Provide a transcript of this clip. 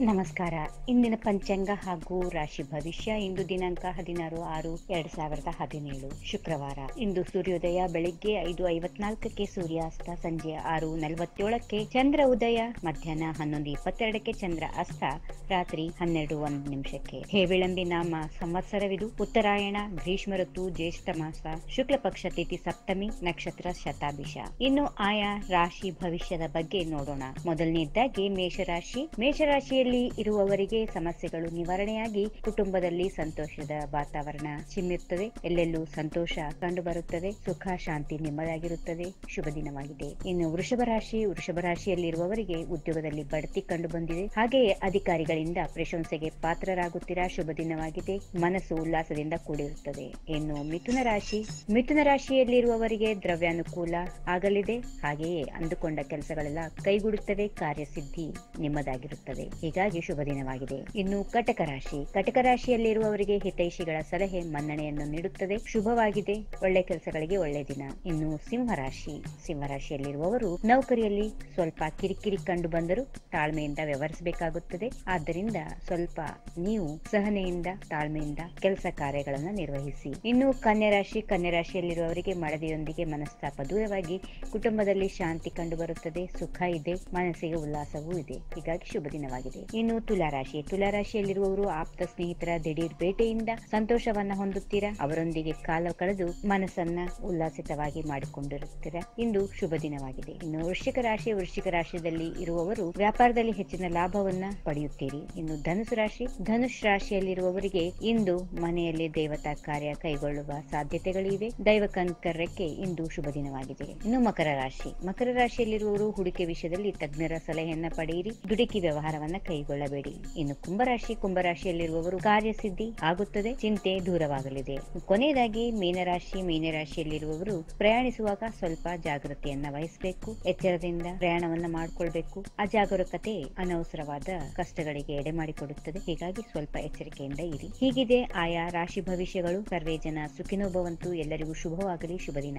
ನಮಸ್ಕಾರ. ಇಂದಿನ ಪಂಚಾಂಗ ಹಾಗೂ ರಾಶಿ ಭವಿಷ್ಯ ಇಂದು ದಿನಾಂಕ ಹದಿನಾರು ಆರು ಎರಡ್ ಸಾವಿರದ ಹದಿನೇಳು ಶುಕ್ರವಾರ. ಇಂದು ಸೂರ್ಯೋದಯ ಬೆಳಿಗ್ಗೆ ಐದು ಐವತ್ನಾಲ್ಕಕ್ಕೆ ಸೂರ್ಯಾಸ್ತ, ಸಂಜೆ ಆರು ನಲವತ್ತೇಳಕ್ಕೆ ಚಂದ್ರ ಉದಯ, ಮಧ್ಯಾಹ್ನ ಹನ್ನೊಂದು ಇಪ್ಪತ್ತೆರಡಕ್ಕೆ ಚಂದ್ರ ಅಸ್ತ, ರಾತ್ರಿ ಹನ್ನೆರಡು ಒಂದು ನಿಮಿಷಕ್ಕೆ. ಹೇ ವಿಳಂಬಿ ನಾಮ ಸಂವತ್ಸರವಿದು. ಉತ್ತರಾಯಣ, ಗ್ರೀಷ್ಮ ಋತು, ಜ್ಯೇಷ್ಠ ಮಾಸ, ಶುಕ್ಲ ಪಕ್ಷ ತಿಥಿ ಸಪ್ತಮಿ, ನಕ್ಷತ್ರ ಶತಾಭಿಷ. ಇನ್ನು ಆಯಾ ರಾಶಿ ಭವಿಷ್ಯದ ಬಗ್ಗೆ ನೋಡೋಣ. ಮೊದಲನೇದಾಗಿ ಮೇಷರಾಶಿ. ಮೇಷರಾಶಿಯಲ್ಲಿ ಇರುವವರಿಗೆ ಸಮಸ್ಯೆಗಳು ನಿವಾರಣೆಯಾಗಿ ಕುಟುಂಬದಲ್ಲಿ ಸಂತೋಷದ ವಾತಾವರಣ ಚಿಮ್ಮಿರುತ್ತದೆ. ಎಲ್ಲೆಲ್ಲೂ ಸಂತೋಷ ಕಂಡುಬರುತ್ತದೆ. ಸುಖ, ಶಾಂತಿ ನೆಮ್ಮದಾಗಿರುತ್ತದೆ ಶುಭ ದಿನವಾಗಿದೆ. ಇನ್ನು ವೃಷಭ ರಾಶಿ, ವೃಷಭ ರಾಶಿಯಲ್ಲಿರುವವರಿಗೆ ಉದ್ಯೋಗದಲ್ಲಿ ಬಡ್ತಿ ಕಂಡು ಬಂದಿದೆ ಹಾಗೆಯೇ ಅಧಿಕಾರಿಗಳಿಂದ ಪ್ರಶಂಸೆಗೆ ಪಾತ್ರರಾಗುತ್ತೀರಾ? ಶುಭ ದಿನವಾಗಿದೆ. ಮನಸ್ಸು ಉಲ್ಲಾಸದಿಂದ ಕೂಡಿರುತ್ತದೆ. ಇನ್ನು ಮಿಥುನ ರಾಶಿ, ಮಿಥುನ ರಾಶಿಯಲ್ಲಿರುವವರಿಗೆ ದ್ರವ್ಯಾನುಕೂಲ ಆಗಲಿದೆ. ಹಾಗೆಯೇ ಅಂದುಕೊಂಡ ಕೆಲಸಗಳೆಲ್ಲ ಕೈಗೂಡುತ್ತವೆ. ಕಾರ್ಯಸಿದ್ಧಿ ನಿಮ್ಮದಾಗಿರುತ್ತದೆ ಹೀಗಾಗಿ ಶುಭ ದಿನವಾಗಿದೆ ಇನ್ನು ಕಟಕ ರಾಶಿ. ಕಟಕ ರಾಶಿಯಲ್ಲಿರುವವರಿಗೆ ಹಿತೈಷಿಗಳ ಸಲಹೆ ಮನ್ನಣೆಯನ್ನು ನೀಡುತ್ತದೆ. ಶುಭವಾಗಿದೆ. ಒಳ್ಳೆ ಕೆಲಸಗಳಿಗೆ ಒಳ್ಳೆ ದಿನ. ಇನ್ನು ಸಿಂಹರಾಶಿ ಸಿಂಹರಾಶಿಯಲ್ಲಿರುವವರು ನೌಕರಿಯಲ್ಲಿ ಸ್ವಲ್ಪ ಕಿರಿಕಿರಿ ಕಂಡು ಬಂದರೂ ತಾಳ್ಮೆಯಿಂದ ವ್ಯವಹರಿಸಬೇಕಾಗುತ್ತದೆ. ಆದ್ದರಿಂದ ಸ್ವಲ್ಪ ನೀವು ಸಹನೆಯಿಂದ, ತಾಳ್ಮೆಯಿಂದ ಕೆಲಸ ಕಾರ್ಯಗಳನ್ನು ನಿರ್ವಹಿಸಿ. ಇನ್ನು ಕನ್ಯಾ ರಾಶಿ. ಕನ್ಯಾ ರಾಶಿಯಲ್ಲಿರುವವರಿಗೆ ಮಡದಿಯೊಂದಿಗೆ ಮನಸ್ತಾಪ ದೂರವಾಗಿ ಕುಟುಂಬದಲ್ಲಿ ಶಾಂತಿ ಕಂಡುಬರುತ್ತದೆ. ಸುಖ ಇದೆ. ಮನಸ್ಸಿಗೆ ಉಲ್ಲಾಸವೂ ಇದೆ. ಹೀಗಾಗಿ ಶುಭ ದಿನವಾಗಿದೆ ಇನ್ನು ತುಲಾರಾಶಿ? ತುಲಾರಾಶಿಯಲ್ಲಿರುವವರು ಆಪ್ತ ಸ್ನೇಹಿತರ ದಿಢೀರ್ ಭೇಟಿಯಿಂದ ಸಂತೋಷವನ್ನ ಹೊಂದುತ್ತೀರಾ? ಅವರೊಂದಿಗೆ ಕಾಲ ಕಳೆದು ಮನಸ್ಸನ್ನ ಉಲ್ಲಾಸಿತವಾಗಿ ಮಾಡಿಕೊಂಡಿರುತ್ತೀರಾ? ಇಂದು ಶುಭ ದಿನವಾಗಿದೆ. ಇನ್ನು ವೃಶ್ಚಿಕ ರಾಶಿ, ವೃಶ್ಚಿಕ ರಾಶಿಯಲ್ಲಿ ಇರುವವರು ವ್ಯಾಪಾರದಲ್ಲಿ ಹೆಚ್ಚಿನ ಲಾಭವನ್ನ ಪಡೆಯುತ್ತೀರಿ. ಇನ್ನು ಧನುಸು ರಾಶಿ, ಧನುಷ್ ರಾಶಿಯಲ್ಲಿರುವವರಿಗೆ ಇಂದು ಮನೆಯಲ್ಲಿ ದೇವತಾ ಕಾರ್ಯ ಕೈಗೊಳ್ಳುವ ಸಾಧ್ಯತೆಗಳಿವೆ. ದೈವ ಕಂಕರ್ಯಕ್ಕೆ ಇಂದು ಶುಭ ದಿನವಾಗಿದೆ. ಇನ್ನು ಮಕರ ರಾಶಿ, ಮಕರ ರಾಶಿಯಲ್ಲಿರುವವರು ಹೂಡಿಕೆ ವಿಷಯದಲ್ಲಿ ತಜ್ಞರ ಸಲಹೆಯನ್ನ ಪಡೆಯಿರಿ. ದುಡುಕಿ ವ್ಯವಹಾರವನ್ನ ಕೈಗೊಳ್ಳಬೇಡಿ. ಇನ್ನು ಕುಂಭರಾಶಿ, ಕುಂಭರಾಶಿಯಲ್ಲಿರುವವರು ಕಾರ್ಯಸಿದ್ಧಿ ಆಗುತ್ತದೆ, ಚಿಂತೆ ದೂರವಾಗಲಿದೆ. ಕೊನೆಯದಾಗಿ, ಮೀನರಾಶಿ, ಮೀನರಾಶಿಯಲ್ಲಿರುವವರು ಪ್ರಯಾಣಿಸುವಾಗ ಸ್ವಲ್ಪ ಜಾಗೃತಿಯನ್ನ ವಹಿಸಬೇಕು. ಎಚ್ಚರದಿಂದ ಪ್ರಯಾಣವನ್ನ ಮಾಡಿಕೊಳ್ಬೇಕು. ಅಜಾಗರೂಕತೆ ಅನವಸರವಾದ ಕಷ್ಟಗಳಿಗೆ ಎಡೆ ಮಾಡಿಕೊಡುತ್ತದೆ. ಹೀಗಾಗಿ ಸ್ವಲ್ಪ ಎಚ್ಚರಿಕೆಯಿಂದ ಇರಿ. ಹೀಗಿದೆ ಆಯಾ ರಾಶಿ ಭವಿಷ್ಯಗಳು. ಸರ್ವೇ ಜನ ಸುಖಿನೋಭವಂತೂ ಎಲ್ಲರಿಗೂ ಶುಭವಾಗಲಿ. ಶುಭ ದಿನ